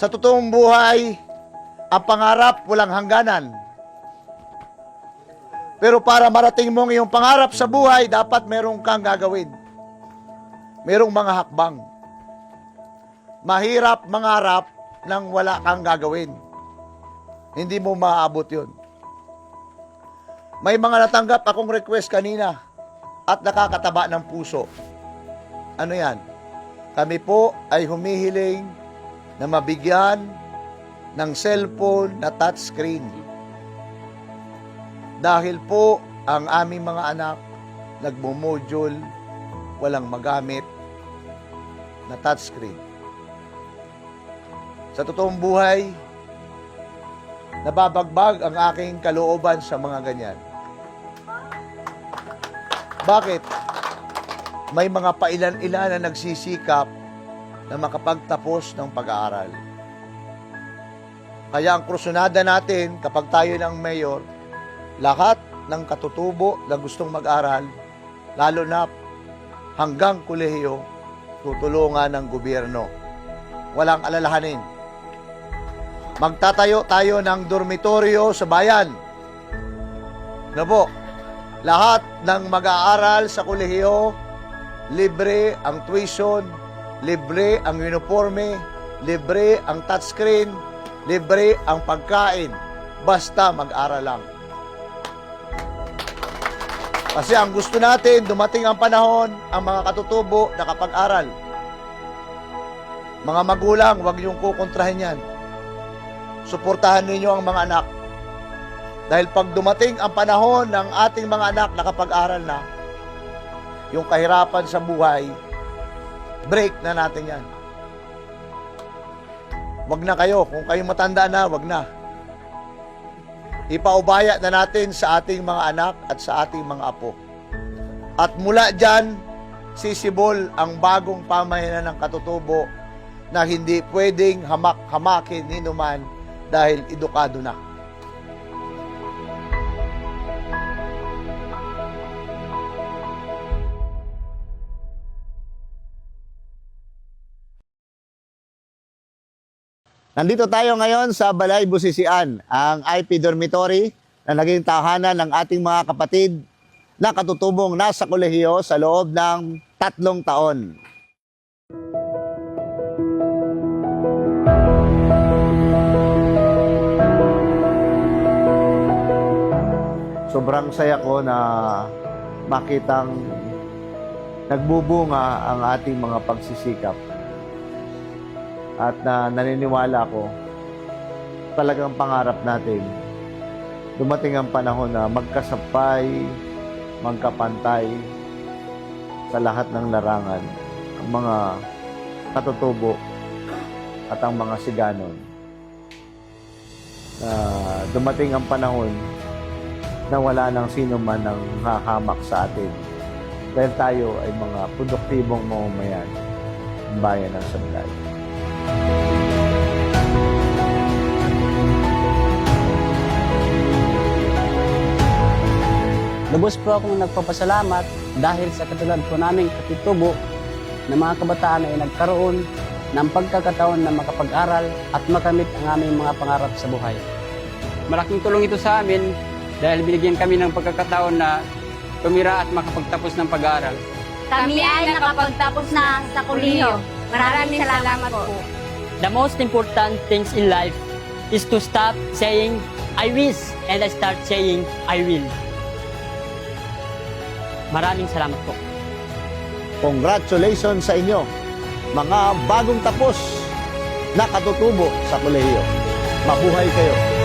Sa totoong buhay, ang pangarap walang hangganan. Pero para marating mo ang iyong pangarap sa buhay, dapat merong kang gagawin. Merong mga hakbang. Mahirap mangarap nang wala kang gagawin. Hindi mo maaabot yun. May mga natanggap akong request kanina at nakakataba ng puso. Ano yan? Kami po ay humihiling na mabigyan ng cellphone na touchscreen. Dahil po ang aming mga anak nagmo-module, walang magamit na touchscreen. Sa totoong buhay, nababagbag ang aking kalooban sa mga ganyan. Bakit? May mga pailan-ilan na nagsisikap na makapagtapos ng pag-aaral. Kaya ang krusonada natin kapag tayo ng mayor, lahat ng katutubo na gustong mag-aral, lalo na hanggang kolehiyo, tutulungan ng gobyerno. Walang alalahanin. Magtatayo tayo ng dormitoryo sa bayan. Na po, lahat ng mag-aaral sa kolehiyo, libre ang tuition, libre ang uniforme, libre ang touchscreen, libre ang pagkain. Basta mag-aral lang. Kasi ang gusto natin, dumating ang panahon, ang mga katutubo nakapag-aral. Mga magulang, huwag niyong kukontrahin yan. Suportahan ninyo ang mga anak. Dahil pag dumating ang panahon ng ating mga anak nakapag-aral na, yung kahirapan sa buhay, break na natin yan. Wag na kayo. Kung kayo matanda na, wag na. Ipaubaya na natin sa ating mga anak at sa ating mga apo. At mula dyan, sisibol ang bagong pamayanan ng katutubo na hindi pwedeng hamak-hamakin ni numan dahil edukado na. Nandito tayo ngayon sa Balay Busisian, ang IP Dormitory na naging tahanan ng ating mga kapatid na katutubong nasa kolehiyo sa loob ng tatlong taon. Sobrang saya ko na makitang nagbubunga ang ating mga pagsisikap at na naniniwala ko talagang pangarap natin dumating ang panahon na magkasapay, magkapantay sa lahat ng larangan ang mga katutubo at ang mga siganon. Na dumating ang panahon na wala nang sino man ang hahamak sa atin dahil tayo ay mga produktibong mamamayan ng bayan ng Sanlay. Lubos po akong nagpapasalamat dahil sa katulad po naming katutubo na mga kabataan ay nagkaroon ng pagkakataon na makapag-aral at makamit ang aming mga pangarap sa buhay. Malaking tulong ito sa amin dahil binigyan kami ng pagkakataon na tumira at makapagtapos ng pag-aaral. Kami ay nakapagtapos na sa kuliyo. Maraming salamat po. The most important things in life is to stop saying, I wish, and I start saying, I will. Maraming salamat po. Congratulations sa inyo, mga bagong tapos na katutubo sa kolehiyo. Mabuhay kayo.